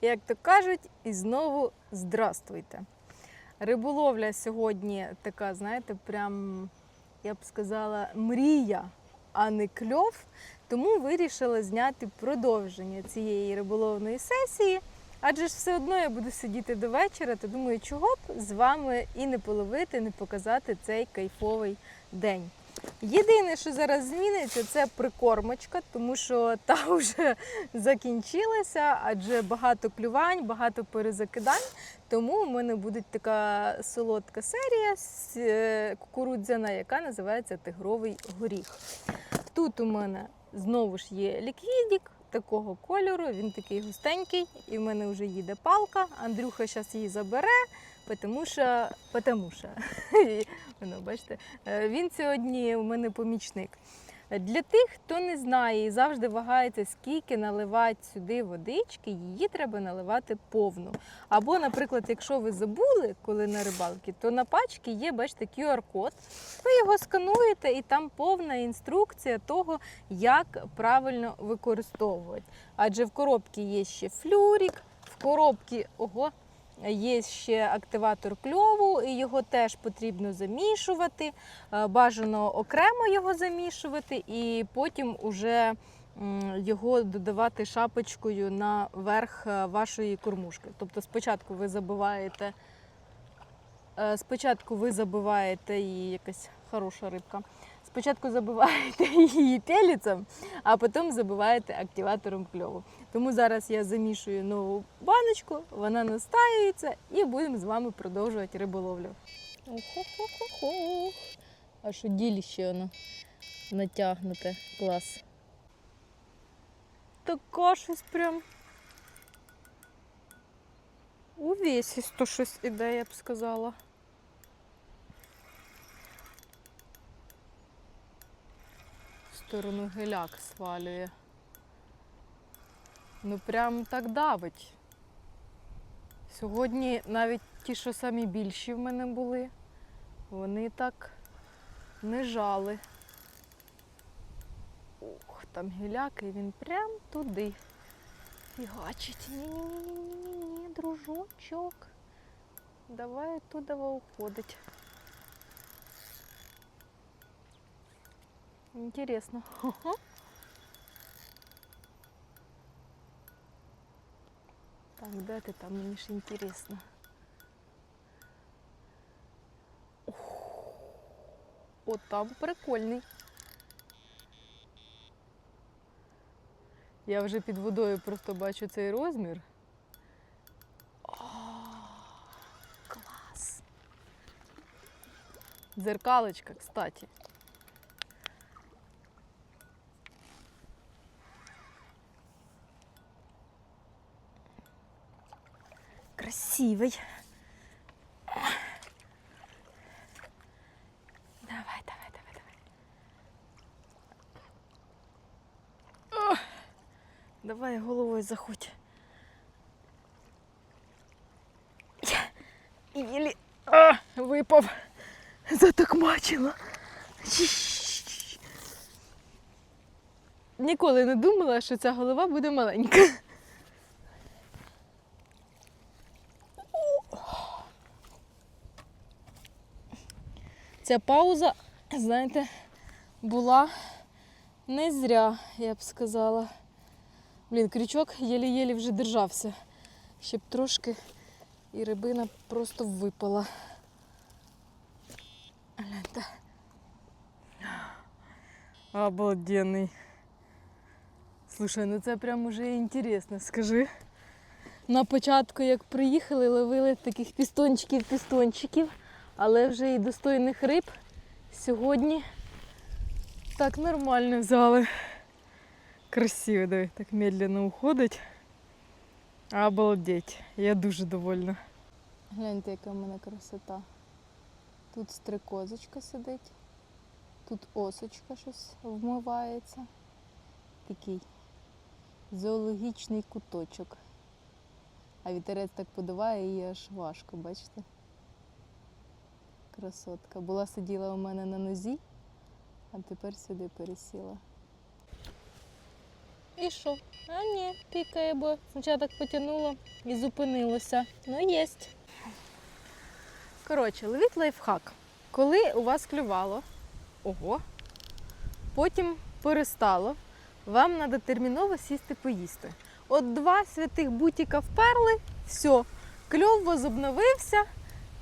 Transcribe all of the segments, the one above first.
як то кажуть, і знову здравствуйте. Риболовля сьогодні така, знаєте, прям, я б сказала, мрія, а не кльов. Тому вирішила зняти продовження цієї риболовної сесії. Адже ж все одно я буду сидіти до вечора, то думаю, чого б з вами і не половити, не показати цей кайфовий день. Єдине, що зараз зміниться, це прикормочка, тому що та вже закінчилася, адже багато клювань, багато перезакидань. Тому в мене буде така солодка серія е, кукурудзяна, яка називається Тигровий горіх. Тут у мене знову ж є ліквідік такого кольору, він такий густенький, і в мене вже їде палка. Андрюха зараз її забере, тому що, потому. Воно, бачите, е, він сьогодні у мене помічник. Для тих, хто не знає і завжди вагається, скільки наливати сюди водички, її треба наливати повну. Або, наприклад, якщо ви забули, коли на рибалки, то на пачці є, бачите, QR-код. Ви його скануєте, і там повна інструкція того, як правильно використовувати. Адже в коробці є ще флюрік, в коробці ого, є ще активатор кльову, і його теж потрібно замішувати. Е, Бажано окремо його замішувати, і потім уже його додавати шапочкою на верх е, вашої кормушки. Тобто спочатку ви забиваєте, е, спочатку ви забиваєте її якась хороша рибка. Спочатку забиваєте її пеліцем, а потім забиваєте активатором кльову. Тому зараз я замішую нову баночку, вона настаюється і будемо з вами продовжувати риболовлю. А що діліще воно натягнуте. Клас. Така щось прям. Увесісто щось іде, я б сказала. Сторону геляк свалює. Ну прям так давить. Сьогодні навіть ті, що самі більші в мене були, вони так не жали. Ух, там гіляк, і він прям туди фігачить. Ні-ні-ні-ні-ні, дружочок. Давай туди уходить. Інтересно. Хо-хо. Так, де ти там? Мені ж інтересно. Ох, От там прикольний. Я вже під водою просто бачу цей розмір. О, клас. Дзеркалочка, кстати. Красивий. Давай, давай, давай, давай. О, давай головою заходь. Єлі а, випав. Затокмачила. Ніколи не думала, що ця голова буде маленька. Ця пауза, знаєте, була не зря, я б сказала. Блін, крючок єлі-єлі вже держався. Ще б трошки і рибина просто випала. Гляньте. Обалденний. Слушай, ну це прям уже інтересно, скажи. На початку, як приїхали, ловили таких пістончиків-пістончиків, але вже і достойних риб сьогодні так нормально взяли. Красиво, диви, так медленно уходить. Обалдеть. Я дуже довольна. Гляньте, яка в мене красота. Тут стрикозочка сидить, тут осочка щось вмивається. Такий зоологічний куточок. А вітерець так подуває її аж важко, бачите? Красотка. Була сиділа у мене на нозі, а тепер сюди пересіла. І що? А ні, пікає, бо спочатку так потягнуло і зупинилося. Ну, єсть. Коротше, ловіть лайфхак. Коли у вас клювало, ого, потім перестало, вам треба терміново сісти поїсти. От два святих бутіка вперли, все, кльов возобновився,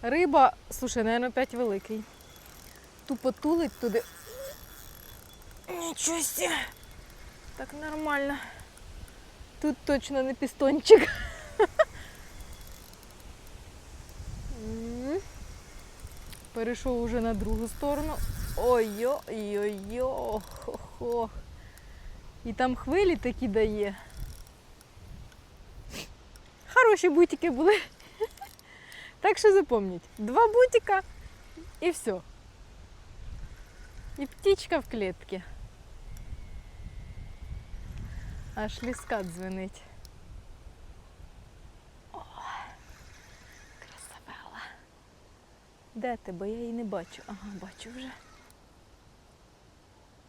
риба, слушай, наверное, опять великий. Тупо тулить туди. Нічого себе. Так нормально. Тут точно не пістончик. Перейшов уже на другу сторону. Ой-ой-ой-ой. хо-хо. І там хвилі такі дає. Хороші бутики були. Так що запомніть, два бутика і все. І птічка в клітці. Аж ліска дзвенить. О, красавела. Де ти? Бо я її не бачу. Ага, бачу вже.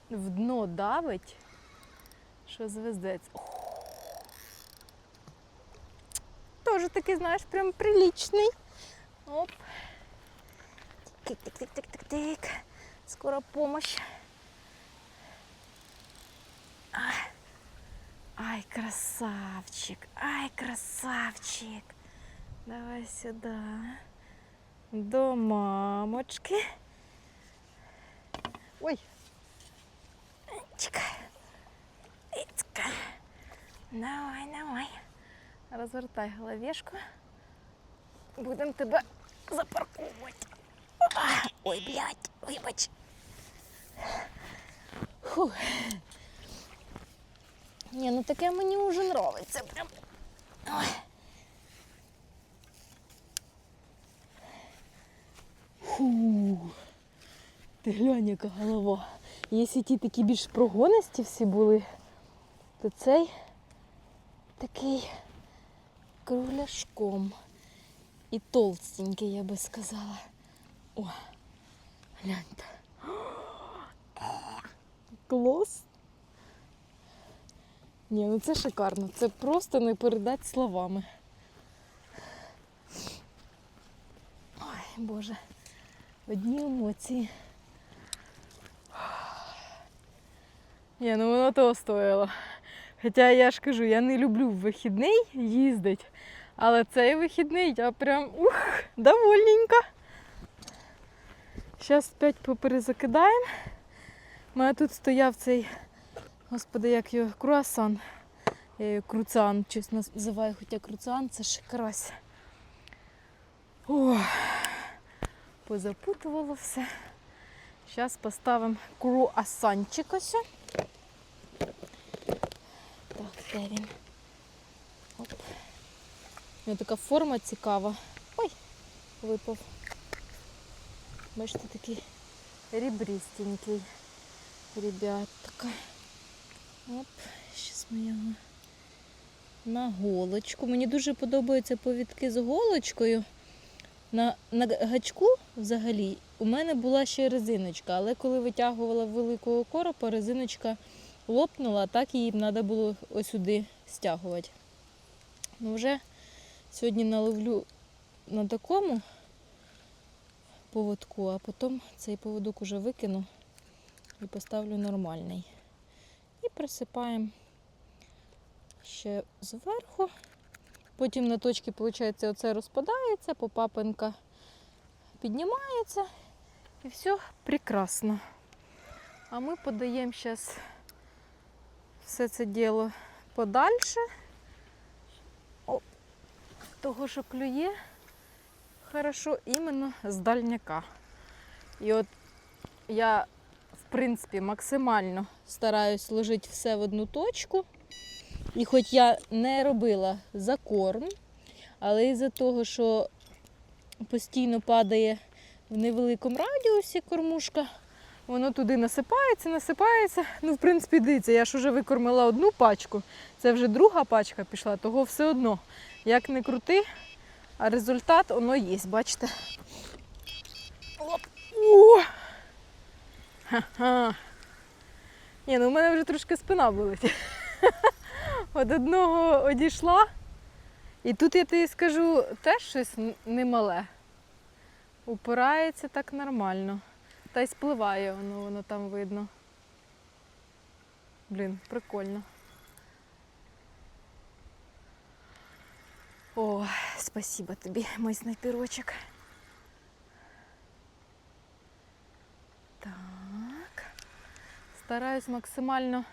В дно давить, що звездець. Тоже такий, знаєш, прям приличний. Оп. Тик-тик-тик-тик-тик-тик. Скоро помощь. Ай. Красавчик, ай, красавчик. Давай сюда. До мамочки. Ой. Чекай. Ицка. Давай, давай. Розвертай головешку. Будемо тебе запарковувати. Ой, блядь, вибач. Фух. Ні, ну таке мені вже нравиться прям. Ой. Фу. Ти глянь, яка голова. Якщо ті такі більш прогонисті всі були, то цей такий кругляшком. І толстенький, я би сказала. О, гляньте. Клас. Ні, ну це шикарно. Це просто не передати словами. Ой, Боже, одні емоції. Ні, ну воно того стоїло. Хоча я ж кажу, я не люблю в вихідний їздити, але цей вихідний я прям ух, довольненька. Зараз опять поперезакидаємо. У мене тут стояв цей Господи, як його круасан. Я його круцан щось називаю, хоча круцан це ж карась. О, позапутувало все. Зараз поставимо круасанчик ось. Так, де він? Оп. Нього така форма цікава. Ой, випав. Бачите, такий рібристенький. Ребятка. Оп, зараз ми його на голочку. Мені дуже подобаються повідки з голочкою. На, на гачку взагалі у мене була ще резиночка, але коли витягувала великого коропа, резиночка лопнула, так її треба було ось сюди стягувати. Ну вже сьогодні наловлю на такому поводку, а потім цей поводок уже викину і поставлю нормальний. І присипаємо ще зверху. Потім на точки, виходить, оце розпадається, попапинка піднімається і все прекрасно. А ми подаємо зараз все це діло подальше. Того, що клює хорошо іменно з дальняка. І от я в принципі, максимально стараюсь ложити все в одну точку. І хоч я не робила закорм, але із-за того, що постійно падає в невеликому радіусі кормушка, воно туди насипається, насипається. Ну, в принципі, дивіться, я ж вже викормила одну пачку, це вже друга пачка пішла, того все одно. Як не крути, а результат воно є, бачите? Оп. Ні, ну в мене вже трошки спина болить. Од одного одійшла. І тут я тобі скажу теж щось немале. Упирається так нормально. Та й спливає воно, воно там видно. Блін, прикольно. О, спасибо тобі, мой снайперочок. Так. Стараюсь максимально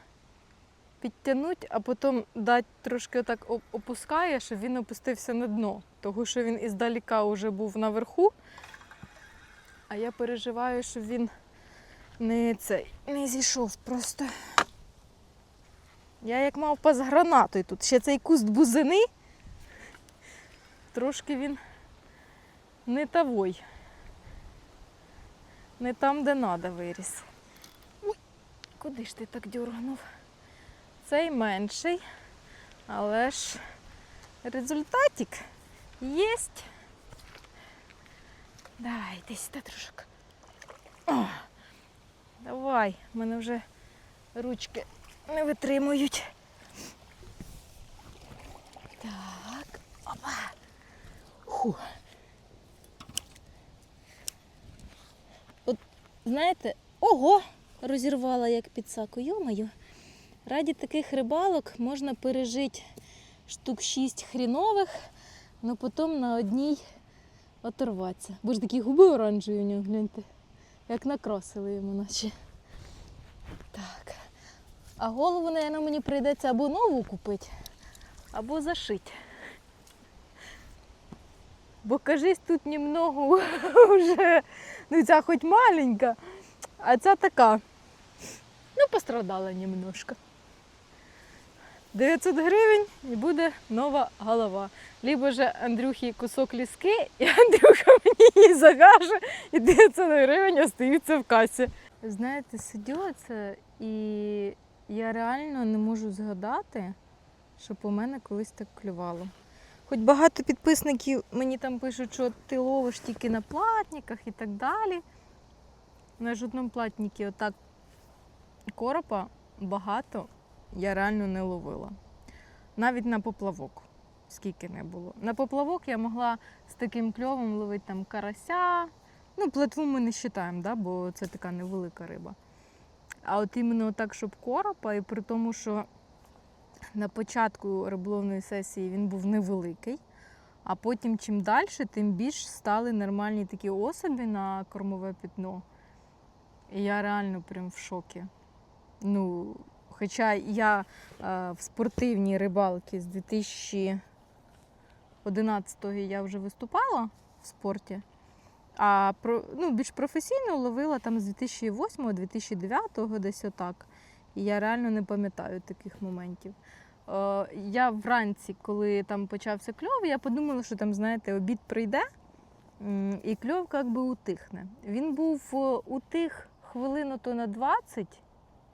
підтягнути, а потім дати трошки отак опускає, щоб він опустився на дно. Тому що він іздаліка вже був наверху. А я переживаю, щоб він не, цей, не зійшов просто. Я як мавпа з гранатою тут. Ще цей куст бузини. Трошки він не тавой. Не там, де треба виріс. Ой, куди ж ти так дьоргнув? Цей менший, але ж результатик єсть. Давай, десь та трошки. О, давай, в мене вже ручки не витримують. Так, опа. Фу. От, знаєте, ого, розірвала як підсаку, йомаю. Раді таких рибалок можна пережити штук 6 хрінових, але потім на одній оторватися. Бо ж такі губи оранжеві у нього, гляньте. Як накрасили йому наче. Так. А голову, наверное, мені прийдеться або нову купити, або зашити. Бо кажись, тут немного вже, ну ця хоч маленька, а ця така. Ну, пострадала немножко. 900 гривень і буде нова голова. Либо же Андрюхі кусок ліски, і Андрюха мені її загаже, і 900 гривень остаються в касі. Знаєте, сидю це і я реально не можу згадати, щоб у мене колись так клювало. Хоч багато підписників мені там пишуть, що ти ловиш тільки на платниках і так далі. На жодному платнику отак коропа багато я реально не ловила. Навіть на поплавок, скільки не було. На поплавок я могла з таким кльовом ловити там карася. Ну, плетву ми не вважаємо, да, бо це така невелика риба. А от іменно так, щоб коропа, і при тому, що на початку риболовної сесії він був невеликий, а потім чим далі, тим більш стали нормальні такі особі на кормове пітно. І я реально прям в шокі. Ну, хоча я е, в спортивній рибалці з 2011-го я вже виступала в спорті, а про, ну, більш професійно ловила там з 2008-2009 десь отак. І я реально не пам'ятаю таких моментів. Е, я вранці, коли там почався кльов, я подумала, що там, знаєте, обід прийде і кльов як би утихне. Він був е, утих хвилину то на 20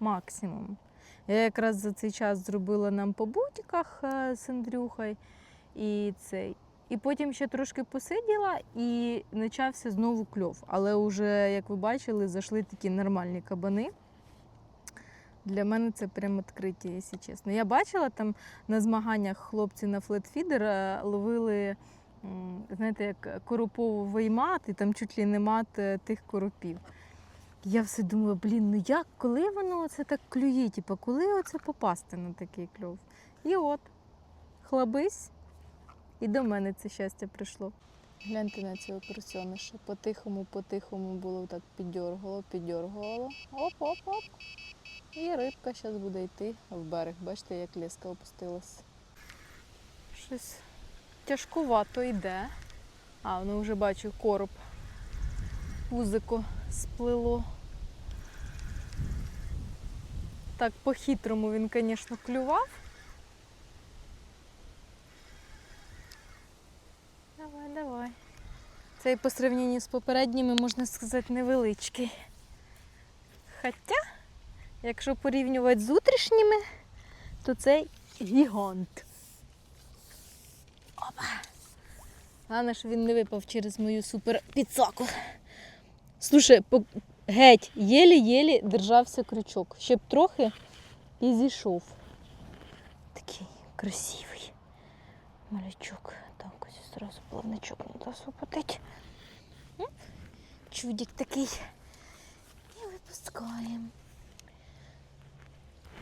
максимум. Я якраз за цей час зробила нам по бутиках е, з Андрюхою і цей. І потім ще трошки посиділа і почався знову кльов. Але вже, як ви бачили, зайшли такі нормальні кабани. Для мене це прям відкриття, якщо чесно. Я бачила там на змаганнях хлопці на флетфідер ловили, знаєте, як коропову виймат, і там чуть ли не мат е, тих коропів. Я все думаю, блін, ну як, коли воно це так клює? Типу, коли оце попасти на такий кльов? І от, хлабись, і до мене це щастя прийшло. Гляньте на цього персониша. По-тихому, по-тихому було так піддергало, піддергувало. Оп-оп-оп. І рибка зараз буде йти в берег. Бачите, як ліска опустилась. Щось тяжкувато йде. А, ну вже бачу короб. Пузико сплило. Так, по-хитрому він, звісно, клював. Давай, давай. Цей по сравненню з попередніми, можна сказати, невеличкий. Хоча, якщо порівнювати з утрішніми, то цей гігант. Опа! Головне, що він не випав через мою супер підсаку. Слушай, по... геть, єлі-єлі держався крючок. Ще б трохи і зійшов. Такий. красивий. Малячок. Так, ось зразу плавничок освободити. М? Чудик такий. І випускаємо.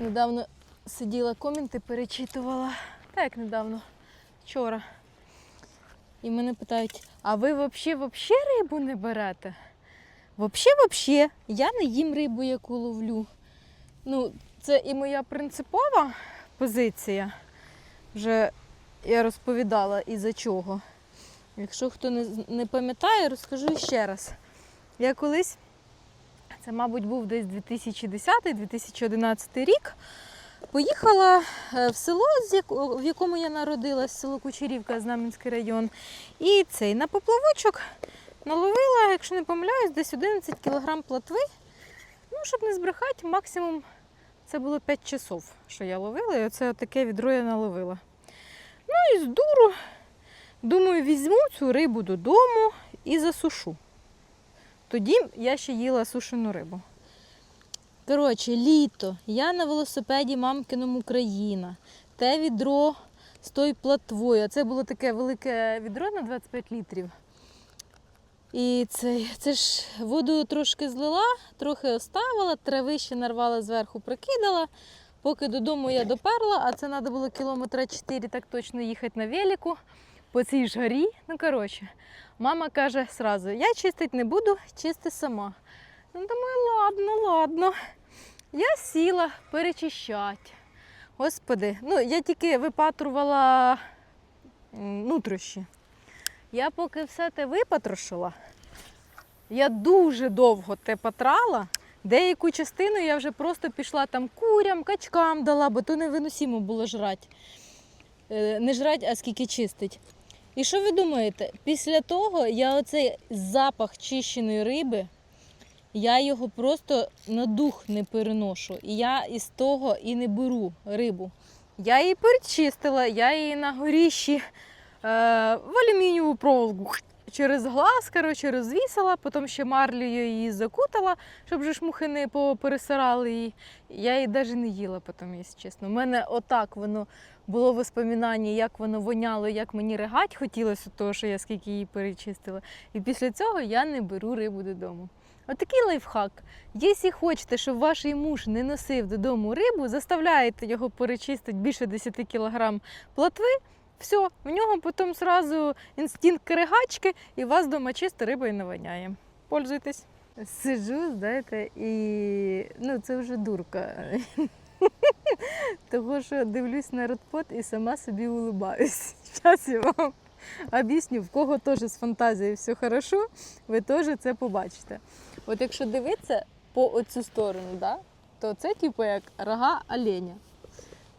Недавно сиділа коменти, перечитувала. Так, недавно, вчора. І мене питають: а ви взагалі вообще рибу не берете? Вообще, вообще, я не їм рибу, яку ловлю. Ну, це і моя принципова позиція. Вже я розповідала і за чого. Якщо хто не пам'ятає, розкажу ще раз. Я колись, це, мабуть, був десь 2010-2011 рік, поїхала е, в село, в якому я народилась, село Кучерівка, Знам'янський район. І цей на поплавочок наловила, якщо не помиляюсь, десь 11 кг платви. Ну, щоб не збрехати, максимум це було 5 часов, що я ловила, і оце таке відро я наловила. Ну і з дуру, думаю, візьму цю рибу додому і засушу. Тоді я ще їла сушену рибу. Коротше, літо, я на велосипеді мамкином Україна. Те відро з тою платвою. Це було таке велике відро на 25 літрів. І це, це ж воду трошки злила, трохи оставила, трави ще нарвала зверху, прикидала. Поки додому я доперла, а це треба було кілометра 4 так точно їхати на велику по цій ж горі. Ну, коротше, мама каже сразу, я чистити не буду, чисти сама. Ну, думаю, ладно, ладно. Я сіла перечищати. Господи, ну я тільки випатрувала нутрощі. Я поки все те випатрошила, я дуже довго те потрала. Деяку частину я вже просто пішла там курям, качкам дала, бо то невиносимо було жрати. Е, Не жрати, а скільки чистить. І що ви думаєте? Після того я оцей запах чищеної риби, я його просто на дух не переношу. І я із того і не беру рибу. Я її перечистила, я її на горіші е, в алюмінієву проволоку через глаз коротше, розвісила, потім ще марлею її закутала, щоб же мухи не пересирали її. Я її навіть не їла потім, якщо чесно. У мене отак воно було воспоминання, як воно воняло, як мені ригать хотілося того, що я скільки її перечистила. І після цього я не беру рибу додому. Отакий лайфхак. Якщо хочете, щоб ваш муж не носив додому рибу, заставляєте його перечистити більше 10 кг платви, все, в нього потім сразу інстинкт кригачки, і вас вдома чиста риба і не воняє. Пользуйтесь. Сиджу, знаєте, і ну, це вже дурка. Того, що дивлюсь на родпот і сама собі улибаюсь. Зараз я вам об'ясню, в кого теж з фантазією все хорошо, ви теж це побачите. От якщо дивитися по оцю сторону, да, то це типу як рога оленя.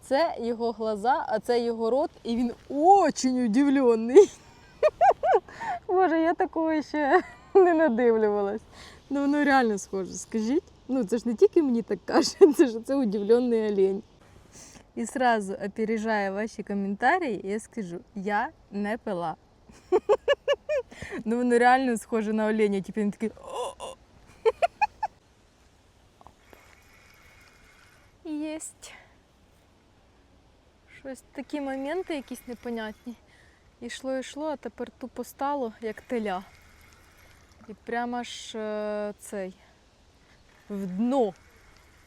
Це його глаза, а це його рот, і він очень удивлений. Боже, я такого ще не надивлювалась. Ну воно реально схоже, скажіть. Ну це ж не тільки мені так каже, це ж це удивлений олень. І сразу опережая ваші коментарі, я скажу, я не пила. Ну воно реально схоже на оленя, типу він такий. Єсть. Щось такі моменти якісь непонятні. Ішло, йшло, а тепер тупо стало, як теля. І прямо ж е, цей в дно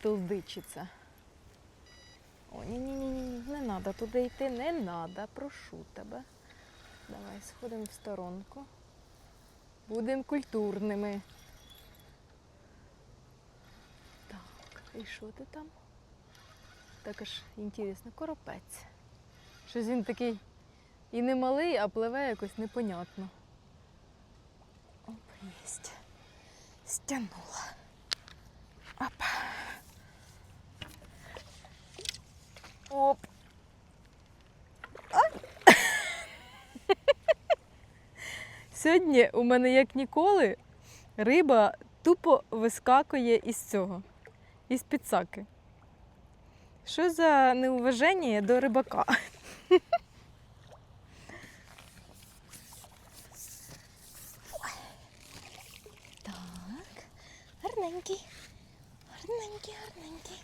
толдичиться. О, ні, ні, ні, ні, не треба туди йти, не треба, прошу тебе. Давай сходимо в сторонку. Будемо культурними. Так, і що ти там? Так аж інтересно, коропець. Щось він такий і не малий, а пливе якось непонятно. Оп, єсть. Стянула. Оп. А! Сьогодні у мене, як ніколи, риба тупо вискакує із цього, із підсаки. Що за неуваження до рибака? Так, гарненький. Гарненький, гарненький.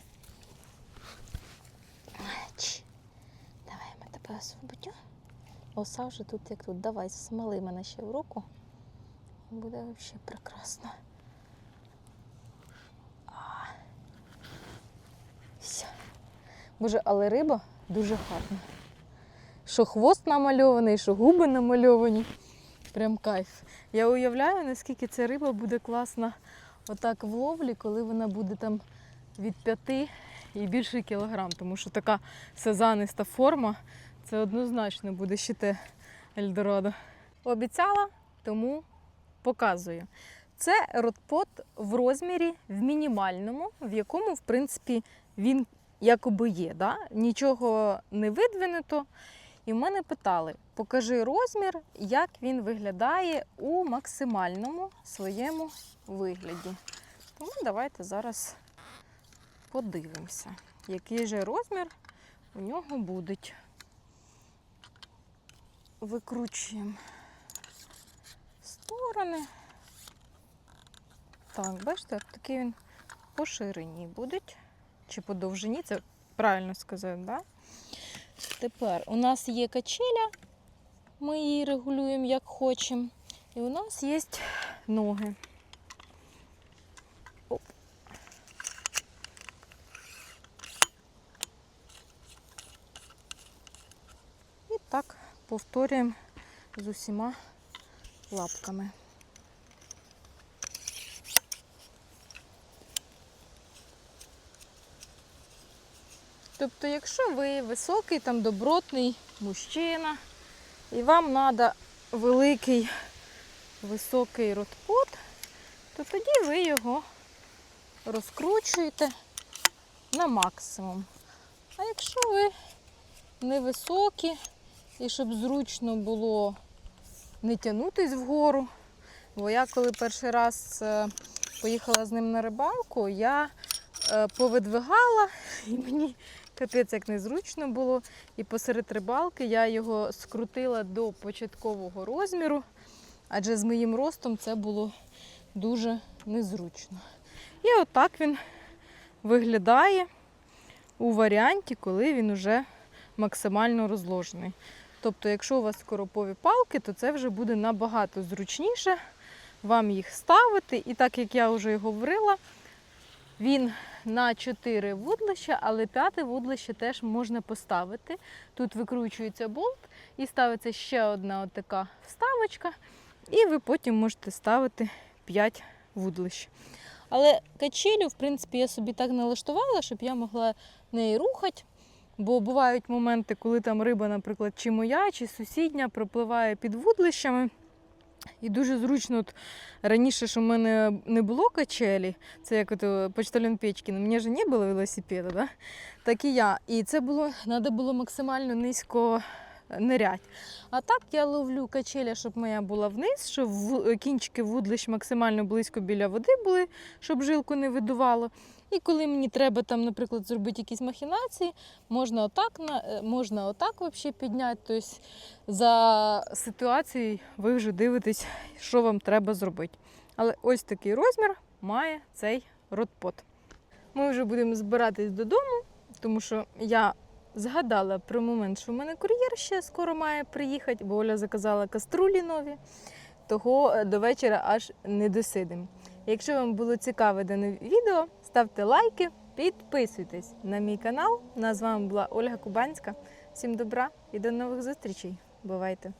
Давай, освободю. Оса вже тут як тут. Давай, смали мене ще в руку. Буде взагалі прекрасно. А. Все. Боже, але риба дуже гарна. Що хвост намальований, що губи намальовані. Прям кайф. Я уявляю, наскільки ця риба буде класна отак в ловлі, коли вона буде там від 5 і більше кілограм, тому що така сазаниста форма це однозначно буде ще те Ельдорадо. Обіцяла, тому показую. Це ротпот в розмірі в мінімальному, в якому, в принципі, він якоби є. Да? Нічого не видвинуто. І в мене питали: покажи розмір, як він виглядає у максимальному своєму вигляді. Тому давайте зараз подивимося, який же розмір у нього буде. Викручуємо сторони. Так, бачите, такий він по ширині буде. Чи по довжині, це правильно сказати, так? Да? Тепер у нас є качеля, ми її регулюємо як хочемо. І у нас є ноги. Оп. І так повторюємо з усіма лапками. Тобто, якщо ви високий, там добротний мужчина, і вам треба великий високий ротпот, то тоді ви його розкручуєте на максимум. А якщо ви невисокі, і щоб зручно було не тягнутись вгору, бо я коли перший раз е, поїхала з ним на рибалку, я е, повидвигала і мені капець як незручно було. І посеред рибалки я його скрутила до початкового розміру, адже з моїм ростом це було дуже незручно. І отак він виглядає у варіанті, коли він вже максимально розложений. Тобто, якщо у вас скоропові палки, то це вже буде набагато зручніше вам їх ставити. І так як я вже і говорила, він на 4 вудлища, але п'яте вудлище теж можна поставити. Тут викручується болт і ставиться ще одна така вставочка, і ви потім можете ставити 5 вудлищ. Але качелю, в принципі, я собі так налаштувала, щоб я могла неї рухати. Бо бувають моменти, коли там риба, наприклад, чи моя, чи сусідня пропливає під вудлищами. І дуже зручно, от раніше ж у мене не було качелі, це як от е, почтальон Печкін, у мене ж не було велосипеда, да? так і я. І це було, треба було максимально низько нирять. А так я ловлю качеля, щоб моя була вниз, щоб кінчики вудлищ максимально близько біля води були, щоб жилку не видувало. І коли мені треба там, наприклад, зробити якісь махінації, можна отак, е, можна отак взагалі підняти. Тобто за ситуацією ви вже дивитесь, що вам треба зробити. Але ось такий розмір має цей ротпот. Ми вже будемо збиратись додому, тому що я згадала про момент, що в мене кур'єр ще скоро має приїхати, бо Оля заказала каструлі нові, того е, до вечора аж не досидимо. Якщо вам було цікаве дане відео, ставте лайки, підписуйтесь на мій канал. Ну, а з вами була Ольга Кубанська. Всім добра і до нових зустрічей. Бувайте!